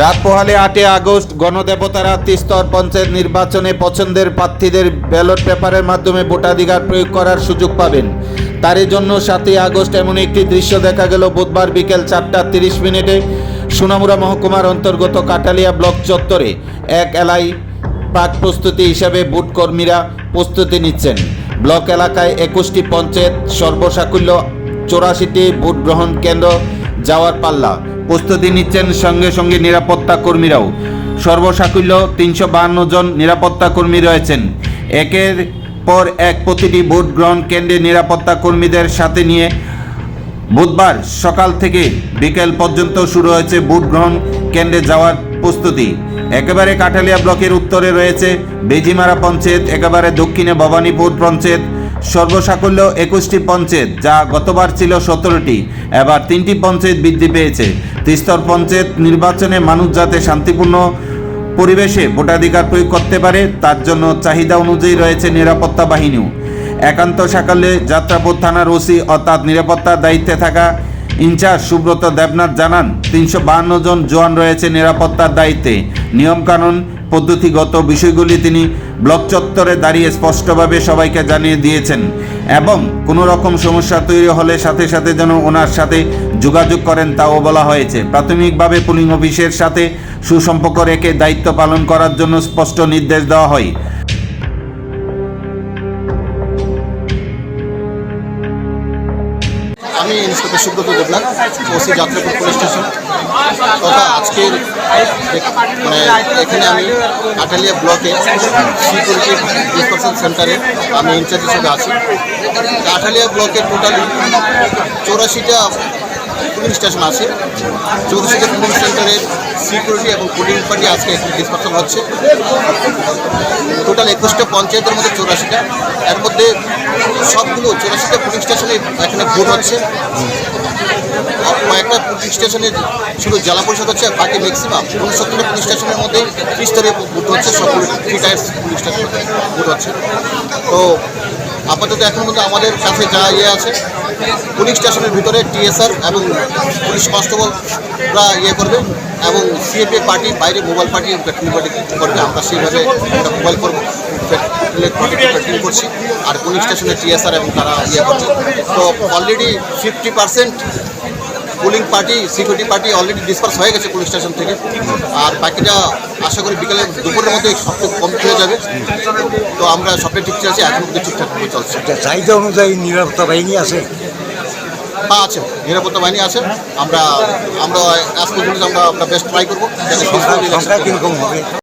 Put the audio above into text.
রাত পোহালে আটই আগস্ট গণদেবতারা তিস্তর পঞ্চায়েত নির্বাচনে পছন্দের প্রার্থীদের ব্যালট পেপারের মাধ্যমে ভোটাধিকার প্রয়োগ করার সুযোগ পাবেন। তারই জন্য সাতই আগস্ট এমন একটি দৃশ্য দেখা গেল বুধবার বিকেল চারটা তিরিশ মিনিটে। সোনামুড়া মহকুমার অন্তর্গত কাটালিয়া ব্লক চত্বরে এক এলাই প্রাক প্রস্তুতি হিসাবে বুট কর্মীরা প্রস্তুতি নিচ্ছেন। ব্লক এলাকায় একুশটি পঞ্চায়েত সর্বসাকুল্য চৌরাশিটি ভোট গ্রহণ কেন্দ্র যাওয়ার পাল্লা। প্রস্তুতি নিচ্ছেন সঙ্গে সঙ্গে নিরাপত্তা কর্মীরাও। সর্বসাকুল্য তিনশো বাহান্ন জন নিরাপত্তা কর্মী রয়েছেন। একের পর এক প্রতিটি ভোট গ্রহণ কেন্দ্রে নিরাপত্তা কর্মীদের সাথে নিয়ে বুধবার সকাল থেকে বিকেল পর্যন্ত শুরু হয়েছে ভোট গ্রহণ কেন্দ্রে যাওয়ার প্রস্তুতি। একেবারে কাঠালিয়া ব্লকের উত্তরে রয়েছে বেজিমারা পঞ্চায়েত, একেবারে দক্ষিণে ভবানীপুর পঞ্চায়েত সর্বসাকুল্য একুশটি পঞ্চায়েত, যা গতবার ছিল সতেরোটি। এবার তিনটি পঞ্চায়েত বৃদ্ধি পেয়েছে। তিস্তর পঞ্চায়েত নির্বাচনে মানুষ যাতে শান্তিপূর্ণ পরিবেশে ভোটাধিকার প্রয়োগ করতে পারে, তার জন্য চাহিদা অনুযায়ী রয়েছে নিরাপত্তা বাহিনীও। একান্ত সাকালে যাত্রাপুর থানার ওসি অর্থাৎ নিরাপত্তার দায়িত্বে থাকা ইনচার্জ সুব্রত দেবনাথ জানান, তিনশো বাহান্ন জন জোয়ান রয়েছে নিরাপত্তার দায়িত্বে। নিয়মকানুন, পদ্ধতিগত বিষয়গুলি তিনি ব্লক চত্বরে দাঁড়িয়ে স্পষ্টভাবে সবাইকে জানিয়ে দিয়েছেন এবং কোনো রকম সমস্যা তৈরি হলে সাথে সাথে যেন ওনার সাথে যোগাযোগ করেন তাও বলা হয়েছে। প্রাথমিকভাবে পুলিং অফিসের সাথে সুসম্পর্ক রেখে দায়িত্ব পালন করার জন্য স্পষ্ট নির্দেশ দেওয়া হয়। আমি inspector Subrata Debnath, OC Jatrapur police station. তথা আজকের মানে এখানে আমি আটালিয়া ব্লকে সিকিউরিটি ইনস্পেকশন সেন্টারে আমি ইনচার্জ হিসেবে আছি। আটালিয়া ব্লকে টোটাল চৌরাশিটা পুলিশ স্টেশন আছে। চৌরাশিটা পুলিশ সেন্টারের সিকিউরিটি এবং পুলিং পার্টি আজকে ইন্সপেকশন হচ্ছে। টোটাল একুশটা পঞ্চায়েতের মধ্যে চৌরাশিটা। এর মধ্যে সবগুলো চৌরাশিটা পুলিশ স্টেশনে এখানে ভোট হচ্ছে। কয়েকটা পুলিশ স্টেশনে শুধু জেলা পরিষদ হচ্ছে বাকি ম্যাক্সিমাম উনসত্তরটা পুলিশ স্টেশনের মধ্যে ত্রিস্তরে ভোট হচ্ছে, সবগুলো থ্রি টায়ার্স পুলিশ স্টেশনে ভোট হচ্ছে। তো আপাতত এখন মধ্যে আমাদের কাছে যা ইয়ে আছে, পুলিশ স্টেশনের ভিতরে টিএসআর এবং পুলিশ কনস্টেবলরা ইয়ে করবে এবং সিএপি পার্টি, বাইরে মোবাইল পার্টি, পেট্রোল পার্টি করবে। আমরা সেইভাবে একটা মোবাইল করব পেট্রোল করছি। আর পুলিশ স্টেশনে টিএসআর এবং তারা ইয়ে করছে। তো already fifty percent polling party security party already disperse হয়ে গেছে পুলিশ স্টেশন থেকে। আর বাকিটা আশা করি বিকেলে দুপুরের মধ্যে সব কমপ্লিট হয়ে যাবে। তো আমরা সবটাই ঠিক আছি এখন মধ্যে ঠিকঠাক চলছে। এটা চাহিদা অনুযায়ী নিরাপত্তা বাহিনী আছে? হ্যাঁ আছে। নিরাপত্তা বাহিনী আছে। আমরা আমরা অ্যাজ পর্যন্ত আমরা আমরা বেস্ট ট্রাই করব। যাতে সংখ্যা কীরকম হবে?